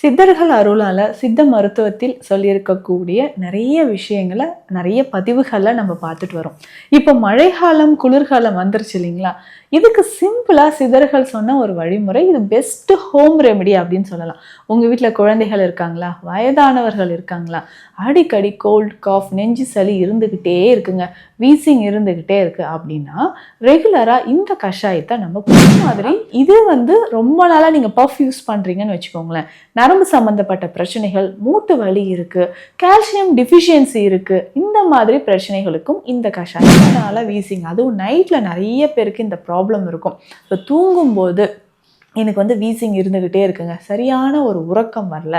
சித்தர்கள் அருளால் சித்த மருத்துவத்தில் சொல்லியிருக்கக்கூடிய நிறைய விஷயங்களை நிறைய பதிவுகளை நம்ம பார்த்துட்டு வரோம். இப்போ மழைக்காலம் குளிர்காலம் வந்துருச்சு இல்லைங்களா? இதுக்கு சிம்பிளாக சிதறுகள் சொன்ன ஒரு வழிமுறை இது பெஸ்ட் ஹோம் ரெமெடி அப்படின்னு சொல்லலாம். உங்கள் வீட்டில் குழந்தைகள் இருக்காங்களா? வயதானவர்கள் இருக்காங்களா? அடிக்கடி கோல்ட் காஃப் நெஞ்சு சளி இருந்துக்கிட்டே இருக்குங்க. வீசிங் இருந்துக்கிட்டே இருக்கு அப்படின்னா ரெகுலராக இந்த கஷாயத்தை நம்ம குடிக்கிற மாதிரி இது வந்து ரொம்ப நாளாக நீங்கள் பஃப் யூஸ் பண்ணுறீங்கன்னு வச்சுக்கோங்களேன். நரம்பு சம்மந்தப்பட்ட பிரச்சனைகள் மூட்டு வலி இருக்கு கால்சியம் டிஃபிஷியன்சி இருக்கு. இந்த மாதிரி பிரச்சனைகளுக்கும் இந்த கஷாயத்தினால வீசிங் அதுவும் நைட்டில் நிறைய பேருக்கு இந்த ப்ராப்ளம் ப்ராப்ளம் இருக்கும். இப்போ தூங்கும்போது எனக்கு வந்து வீசிங் இருந்துக்கிட்டே இருக்குங்க. சரியான ஒரு உறக்கம் வரல.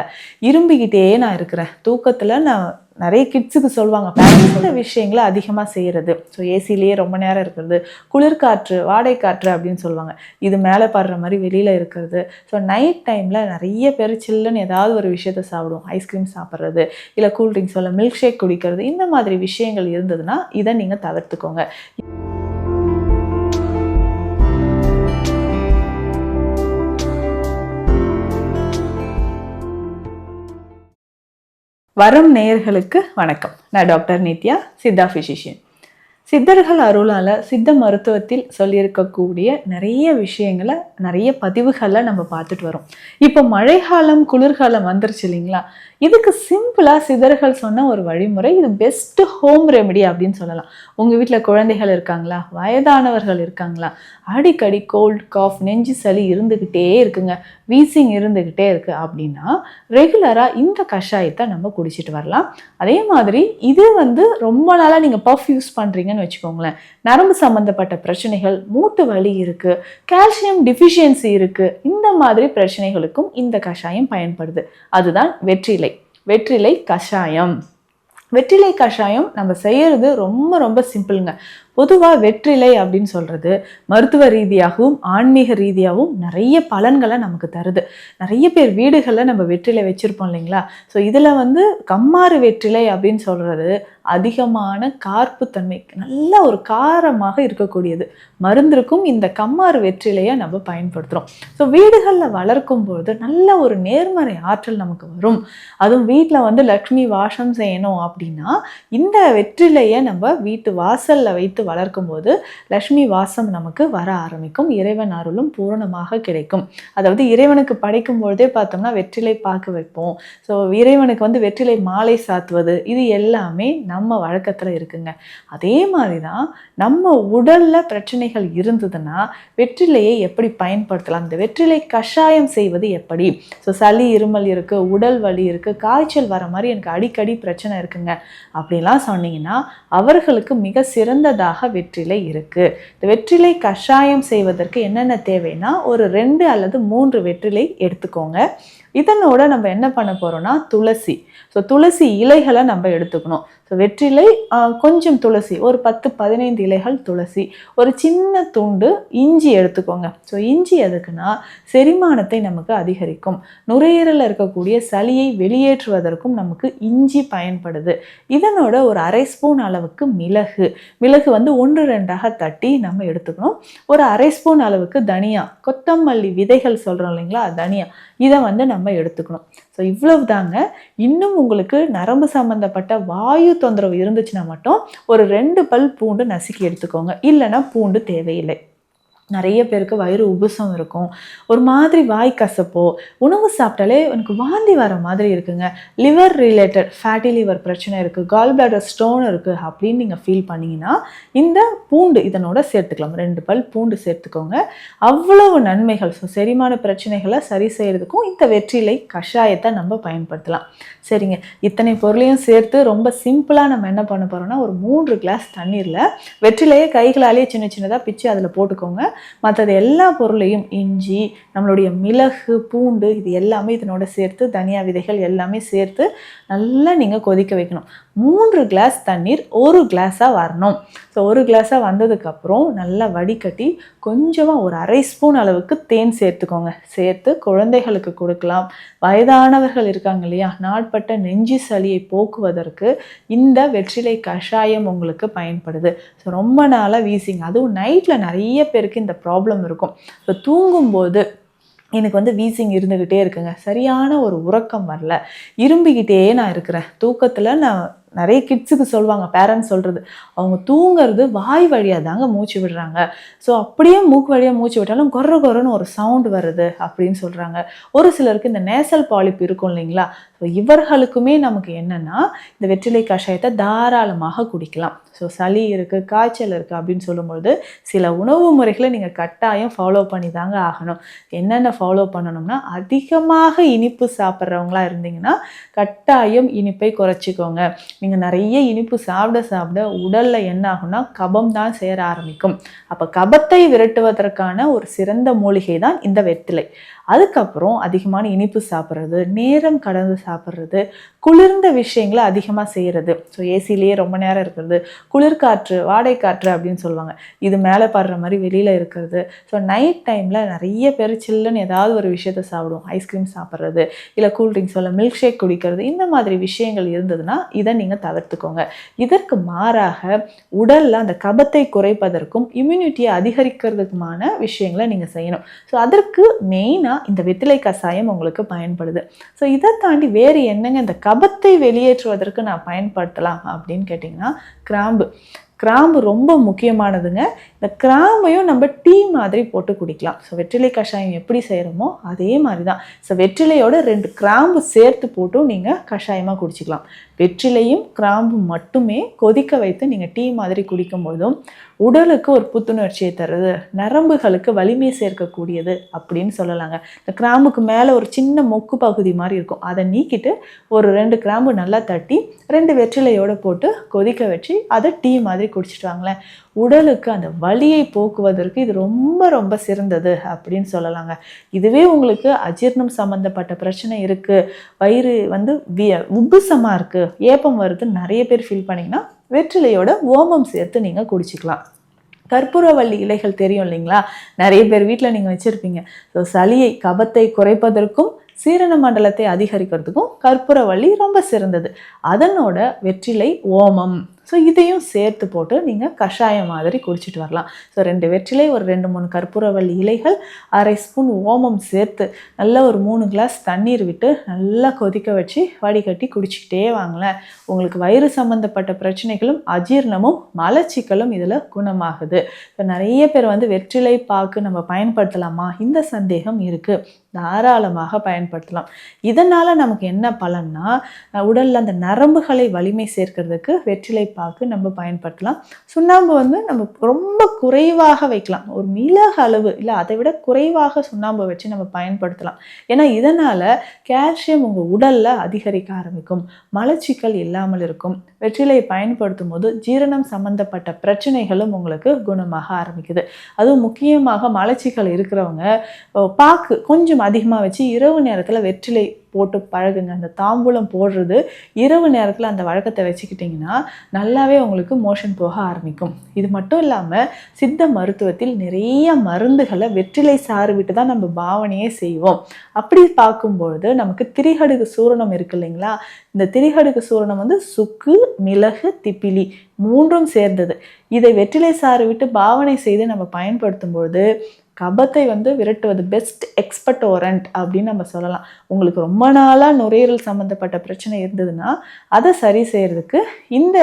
இரும்பிக்கிட்டே நான் இருக்கிறேன். தூக்கத்தில் நான் நிறைய கிட்ஸுக்கு சொல்லுவாங்க இந்த விஷயங்களை அதிகமாக செய்கிறது ஸோ ஏசிலேயே ரொம்ப நேரம் இருக்கிறது. குளிர்காற்று வாடை காற்று அப்படின்னு சொல்லுவாங்க. இது மேலே படுற மாதிரி வெளியில் இருக்கிறது. ஸோ நைட் டைமில் நிறைய பேர் சில்லுன்னு ஏதாவது ஒரு விஷயத்த சாப்பிடுவோம். ஐஸ்கிரீம் சாப்பிட்றது இல்லை கூல்ட்ரிங்க்ஸ் இல்லை மில்க் ஷேக் குடிக்கிறது இந்த மாதிரி விஷயங்கள் இருந்ததுன்னா இதை நீங்கள் தவிர்த்துக்கோங்க. வரும் நேயர்களுக்கு வணக்கம். நான் டாக்டர் நித்யா சித்தா ஃபிசிஷியன் சித்தர்கள் அருளால் சித்த மருத்துவத்தில் சொல்லியிருக்கக்கூடிய நிறைய விஷயங்களை நிறைய பதிவுகளை நம்ம பார்த்துட்டு வரோம். இப்போ மழைக்காலம் குளிர்காலம் வந்துருச்சு இல்லைங்களா? இதுக்கு சிம்பிளாக சிதறுகள் சொன்ன ஒரு வழிமுறை இது பெஸ்ட்டு ஹோம் ரெமெடி அப்படின்னு சொல்லலாம். உங்கள் வீட்டில் குழந்தைகள் இருக்காங்களா? வயதானவர்கள் இருக்காங்களா? அடிக்கடி கோல்ட் காஃப் நெஞ்சு சளி இருந்துக்கிட்டே இருக்குங்க. வீசிங் இருந்துக்கிட்டே இருக்குது அப்படின்னா ரெகுலராக இந்த கஷாயத்தை நம்ம குடிச்சிட்டு வரலாம். அதே மாதிரி இது வந்து ரொம்ப நாளாக நீங்கள் பஃப் யூஸ் பண்ணுறீங்கன்னு வச்சுக்கோங்களேன். நரம்பு சம்மந்தப்பட்ட பிரச்சனைகள் மூட்டு வலி இருக்கு கால்சியம் டிஃபிஷியன்சி இருக்கு இந்த மாதிரி பிரச்சனைகளுக்கும் இந்த கஷாயம் பயன்படுது. அதுதான் வெற்றிலை. வெற்றிலை கஷாயம். வெற்றிலை கஷாயம் நம்ம செய்யறது ரொம்ப ரொம்ப சிம்பிளுங்க பொதுவாக வெற்றிலை அப்படின்னு சொல்கிறது மருத்துவ ரீதியாகவும் ஆன்மீக ரீதியாகவும் நிறைய பலன்களை நமக்கு தருது. நிறைய பேர் வீடுகளில் நம்ம வெற்றிலை வச்சுருப்போம் இல்லைங்களா? ஸோ இதில் வந்து கம்மாறு வெற்றிலை அப்படின்னு சொல்கிறது அதிகமான கார்ப்புத்தன்மை நல்ல ஒரு காரமாக இருக்கக்கூடியது. மருந்திற்கும் இந்த கம்மாறு வெற்றிலையை நம்ம பயன்படுத்துகிறோம் ஸோ வீடுகளில் வளர்க்கும் பொழுது நல்ல ஒரு நேர்மறை ஆற்றல் நமக்கு வரும். அதுவும் வீட்டில் வந்து லக்ஷ்மி வாசம் செய்யணும் அப்படின்னா இந்த வெற்றிலையை நம்ம வீட்டு வாசலில் வைத்து வளர்க்கும் போது லக்ஷ்மி வாசம் நமக்கு வர ஆரம்பிக்கும். இறைவன் அருளும் பூரணமாக கிடைக்கும். அதாவது இறைவனுக்கு படைக்கும் பொழுதே பார்த்தோம்னா வெற்றிலை பார்க்க வைப்போம். ஸோ இறைவனுக்கு வந்து வெற்றிலை மாலை சாத்துவது இது எல்லாமே நம்ம வழக்கத்தில் இருக்குங்க. அதே மாதிரி தான் நம்ம உடலில் பிரச்சனைகள் இருந்ததுன்னா வெற்றிலையை எப்படி பயன்படுத்தலாம்? இந்த வெற்றிலை கஷாயம் செய்வது எப்படி? ஸோ சளி இருமல் இருக்குது உடல் வலி இருக்குது காய்ச்சல் வர மாதிரி எனக்கு அடிக்கடி பிரச்சனை இருக்குங்க. அப்படிலாம் சொன்னீங்கன்னா அவர்களுக்கு மிக சிறந்ததாக வெற்றிலை இருக்குது இந்த வெற்றிலை கஷாயம் செய்வதற்கு என்னென்ன தேவைன்னா ஒரு ரெண்டு அல்லது மூன்று வெற்றிலை எடுத்துக்கோங்க. இதனோட நம்ம என்ன பண்ண போகிறோம்னா துளசி. ஸோ துளசி இலைகளை நம்ம எடுத்துக்கணும். ஸோ வெற்றிலை கொஞ்சம் துளசி ஒரு பத்து பதினைந்து இலைகள் துளசி ஒரு சின்ன துண்டு இஞ்சி எடுத்துக்கோங்க. ஸோ இஞ்சி எதுக்குன்னா செரிமானத்தை நமக்கு அதிகரிக்கும். நுரையீரலில் இருக்கக்கூடிய சளியை வெளியேற்றுவதற்கும் நமக்கு இஞ்சி பயன்படுது. இதனோட ஒரு அரை ஸ்பூன் அளவுக்கு மிளகு. மிளகு வந்து ஒன்று ரெண்டாக தட்டி நம்ம எடுத்துக்கணும். ஒரு அரை ஸ்பூன் அளவுக்கு தனியா கொத்தமல்லி விதைகள் சொல்கிறோம் இல்லைங்களா தனியா. இதை வந்து நம்ம எடுத்துக்கணும். ஸோ இவ்வளவு தாங்க இன்னும் உங்களுக்கு நரம்பு சம்மந்தப்பட்ட வாயு தொந்தரவு இருந்துச்சுன்னா மட்டும் ஒரு ரெண்டு பல் பூண்டு நசுக்கி எடுத்துக்கோங்க. இல்லைன்னா பூண்டு தேவையில்லை. நிறைய பேருக்கு வயிறு உபுசம் இருக்கும். ஒரு மாதிரி வாய் கசப்போ உணவு சாப்பிட்டாலே எனக்கு வாந்தி வர மாதிரி இருக்குங்க. லிவர் ரிலேட்டட் ஃபேட்டி லிவர் பிரச்சனை இருக்குது கால் பிளாடர் ஸ்டோன் இருக்குது அப்படின்னு நீங்கள் ஃபீல் பண்ணீங்கன்னா இந்த பூண்டு இதனோட சேர்த்துக்கலாம். ரெண்டு பல் பூண்டு சேர்த்துக்கோங்க. அவ்வளவு நன்மைகள் ஸோ செரிமான பிரச்சனைகளை சரி செய்கிறதுக்கும் இந்த வெற்றிலை கஷாயத்தை நம்ம பயன்படுத்தலாம். சரிங்க. இத்தனை பொருளையும் சேர்த்து ரொம்ப சிம்பிளாக நம்ம என்ன பண்ண போகிறோம்னா ஒரு மூன்று கிளாஸ் தண்ணீரில் வெற்றிலையே கைகளாலேயே சின்ன சின்னதாக பிச்சு அதில் போட்டுக்கோங்க. மற்றது எல்லா பொருளையும் இஞ்சி நம்மளுடைய மிளகு பூண்டு இது எல்லாமே இதனோட சேர்த்து தனியா விதைகள் எல்லாமே சேர்த்து நல்லா நீங்கள் கொதிக்க வைக்கணும். மூன்று கிளாஸ் தண்ணீர் ஒரு கிளாஸாக வரணும். ஸோ ஒரு கிளாஸாக வந்ததுக்கப்புறம் நல்லா வடிகட்டி கொஞ்சமாக ஒரு அரை ஸ்பூன் அளவுக்கு தேன் சேர்த்துக்கோங்க. சேர்த்து குழந்தைகளுக்கு கொடுக்கலாம். வயதானவர்கள் இருக்காங்க இல்லையா? நாட்பட்ட நெஞ்சு சளியை போக்குவதற்கு இந்த வெற்றிலை கஷாயம் உங்களுக்கு பயன்படுது. ஸோ ரொம்ப நாளாக வீசிங் அதுவும் நைட்டில் நிறைய பேருக்கு இந்த ப்ராப்ளம் இருக்கும். இப்போ தூங்கும்போது எனக்கு வந்து வீசிங் இருந்துக்கிட்டே இருக்குங்க. சரியான ஒரு உறக்கம் வரல. இரும்பிக்கிட்டே நான் இருக்கிறேன். தூக்கத்தில் நான் நிறைய கிட்ஸுக்கு சொல்லுவாங்க பேரண்ட்ஸ் சொல்கிறது அவங்க தூங்குறது வாய் வழியாக தாங்க மூச்சு விடுறாங்க. ஸோ அப்படியே மூக்கு வழியாக மூச்சு விட்டாலும் கொர கொரன்னு ஒரு சவுண்ட் வருது அப்படின்னு சொல்கிறாங்க ஒரு சிலருக்கு இந்த நேசல் பாலிப் இருக்கும் இல்லைங்களா? ஸோ இவர்களுக்குமே நமக்கு என்னென்னா இந்த வெற்றிலை கஷாயத்தை தாராளமாக குடிக்கலாம். ஸோ சளி இருக்குது காய்ச்சல் இருக்குது அப்படின்னு சொல்லும்பொழுது சில உணவு முறைகளை நீங்கள் கட்டாயம் ஃபாலோ பண்ணி தாங்க ஆகணும். என்னென்ன ஃபாலோ பண்ணணும்னா அதிகமாக இனிப்பு சாப்பிட்றவங்களா இருந்தீங்கன்னா கட்டாயம் இனிப்பை குறைச்சிக்கோங்க. நீங்கள் நிறைய இனிப்பு சாப்பிட சாப்பிட உடலில் என்ன ஆகும்னா கபம் தான் சேர ஆரம்பிக்கும். அப்போ கபத்தை விரட்டுவதற்கான ஒரு சிறந்த மூலிகை தான் இந்த வெற்றிலை. அதுக்கப்புறம் அதிகமான இனிப்பு சாப்பிட்றது நேரம் கடந்து சாப்பிட்றது குளிர்ந்த விஷயங்களை அதிகமாக செய்கிறது ஸோ ஏசிலேயே ரொம்ப நேரம் இருக்கிறது. குளிர்காற்று வாடைக்காற்று அப்படின்னு சொல்லுவாங்க. இது மேலே படுற மாதிரி வெளியில் இருக்கிறது. ஸோ நைட் டைமில் நிறைய பேர் சில்லுன்னு ஏதாவது ஒரு விஷயத்த சாப்பிடுவோம். ஐஸ்கிரீம் சாப்பிட்றது இல்லை கூல்ட்ரிங்க்ஸ் இல்லை மில்க் ஷேக் குடிக்கிறது இந்த மாதிரி விஷயங்கள் இருந்ததுன்னா இதை நீங்கள் தவிர்த்துக்கோங்க. இதற்கு மாறாக உடலில் அந்த கபத்தை குறைப்பதற்கும் இம்யூனிட்டியை அதிகரிக்கிறதுக்குமான விஷயங்களை நீங்கள் செய்யணும். ஸோ அதற்கு மெயினாக இந்த வெத்திலை கஷாயம் உங்களுக்கு பயன்படுது. ஸோ இதை தாண்டி வேறு என்னங்க இந்த கபத்தை வெளியேற்றுவதற்கு நான் பயன்படுத்தலாம் அப்படின்னு கேட்டிங்கன்னா கிராம்பு. கிராம்பு ரொம்ப முக்கியமானதுங்க. இந்த கிராம்பையும் நம்ம டீ மாதிரி போட்டு குடிக்கலாம். ஸோ வெற்றிலை கஷாயம் எப்படி செய்கிறோமோ அதே மாதிரி தான். ஸோ வெற்றிலையோட ரெண்டு கிராம்பு சேர்த்து போட்டும் நீங்கள் கஷாயமாக குடிச்சிக்கலாம். வெற்றிலையும் கிராம்பும் மட்டுமே கொதிக்க வைத்து நீங்கள் டீ மாதிரி குடிக்கும் போதும் உடலுக்கு ஒரு புத்துணர்ச்சியை தருது. நரம்புகளுக்கு வலிமை சேர்க்கக்கூடியது அப்படின்னு சொல்லலாங்க. இந்த கிராம்புக்கு மேலே ஒரு சின்ன மொக்கு பகுதி மாதிரி இருக்கும். அதை நீக்கிட்டு ஒரு ரெண்டு கிராம்பு நல்லா தட்டி ரெண்டு வெற்றிலையோடு போட்டு கொதிக்க வச்சு அதை டீ மாதிரி குடிச்சிட்டு வாங்களேன். உடலுக்கு அந்த வலியை போக்குவதற்கு இது ரொம்ப ரொம்ப சிறந்தது அப்படின்னு சொல்லலாங்க. இதுவே உங்களுக்கு அஜீர்ணம் சம்மந்தப்பட்ட பிரச்சனை இருக்குது வயிறு வந்து விய உப்புசமாக இருக்குது ஏப்பம் வருது நிறைய பேர் ஃபீல் பண்ணிங்கன்னா வெற்றிலையோட ஓமம் சேர்த்து நீங்கள் குடிச்சிக்கலாம். கற்பூரவள்ளி இலைகள் தெரியும் இல்லைங்களா? நிறைய பேர் வீட்டில் நீங்கள் வச்சுருப்பீங்க. ஸோ சளியை கபத்தை குறைப்பதற்கும் சீரண மண்டலத்தை அதிகரிக்கிறதுக்கும் கற்பூரவள்ளி ரொம்ப சிறந்தது. அதனோட வெற்றிலை ஓமம். ஸோ இதையும் சேர்த்து போட்டு நீங்கள் கஷாயம் மாதிரி குடிச்சிட்டு வரலாம். ஸோ ரெண்டு வெற்றிலை ஒரு ரெண்டு மூணு கற்பூரவள்ளி இலைகள் அரை ஸ்பூன் ஓமம் சேர்த்து நல்லா ஒரு மூணு கிளாஸ் தண்ணீர் விட்டு நல்லா கொதிக்க வச்சு வடிகட்டி குடிச்சிக்கிட்டே வாங்களேன். உங்களுக்கு வயிறு சம்மந்தப்பட்ட பிரச்சனைகளும் அஜீர்ணமும் மலச்சிக்கலும் இதில் குணமாகுது. இப்போ நிறைய பேர் வந்து வெற்றிலை பாக்கு நம்ம பயன்படுத்தலாமா? இந்த சந்தேகம் இருக்குது தாராளமாக பயன்படுத்தலாம். இதனால் நமக்கு என்ன பலன்னா உடலில் அந்த நரம்புகளை வலிமை சேர்க்கிறதுக்கு வெற்றிலை பார்க்க நம்ம பயன்படுத்தலாம். சுண்ணாம்பு வந்து நம்ம ரொம்ப குறைவாக வைக்கலாம். ஒரு மிளக அளவு இல்லை அதை விட குறைவாக சுண்ணாம்பு வச்சு நம்ம பயன்படுத்தலாம். ஏன்னா இதனால் கால்சியம் உங்கள் உடலில் அதிகரிக்க ஆரம்பிக்கும். மலச்சிக்கல் இல்லாமல் இருக்கும். வெற்றிலை பயன்படுத்தும் போது ஜீரணம் சம்மந்தப்பட்ட பிரச்சனைகளும் உங்களுக்கு குணமாக ஆரம்பிக்குது. அதுவும் முக்கியமாக மலச்சிக்கல் இருக்கிறவங்க பாக்கு கொஞ்சம் அதிகமாக வச்சு இரவு நேரத்தில் வெற்றிலை போட்டு பழகுங்க. அந்த தாம்பூலம் போடுறது இரவு நேரத்தில் அந்த வழக்கத்தை வச்சுக்கிட்டிங்கன்னா நல்லாவே உங்களுக்கு மோஷன் போக ஆரம்பிக்கும். இது மட்டும் இல்லாமல் சித்த மருத்துவத்தில் நிறைய மருந்துகளை வெற்றிலை சாறு விட்டு தான் நம்ம பாவனையே செய்வோம். அப்படி பார்க்கும்பொழுது நமக்கு திரிகடுகு சூரணம் இருக்கு இல்லைங்களா? இந்த திரிகடுகு சூரணம் வந்து சுக்கு மிளகு திப்பிலி மூன்றும் சேர்ந்தது. இதை வெற்றிலை சாறு விட்டு பாவனை செய்து நம்ம பயன்படுத்தும் பொழுது கபத்தை வந்து விரட்டுவது பெஸ்ட் எக்ஸ்பர்டோரண்ட் அப்படின்னு நம்ம சொல்லலாம். உங்களுக்கு ரொம்ப நாளாக நுரையீரல் சம்மந்தப்பட்ட பிரச்சனை இருந்ததுன்னா அதை சரி செய்கிறதுக்கு இந்த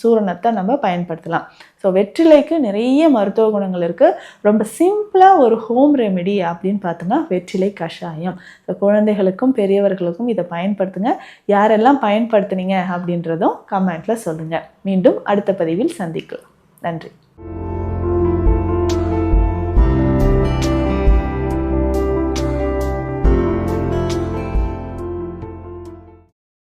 சூரணத்தை நம்ம பயன்படுத்தலாம். ஸோ வெற்றிலைக்கு நிறைய மருத்துவ குணங்கள் இருக்குது ரொம்ப சிம்பிளாக ஒரு ஹோம் ரெமெடி அப்படின்னு பார்த்தோம்னா வெற்றிலை கஷாயம். ஸோ குழந்தைகளுக்கும் பெரியவர்களுக்கும் இதை பயன்படுத்துங்க. யாரெல்லாம் பயன்படுத்துனீங்க அப்படின்றதும் கமெண்ட்டில் சொல்லுங்கள் மீண்டும் அடுத்த பதிவில் சந்திக்கலாம். நன்றி.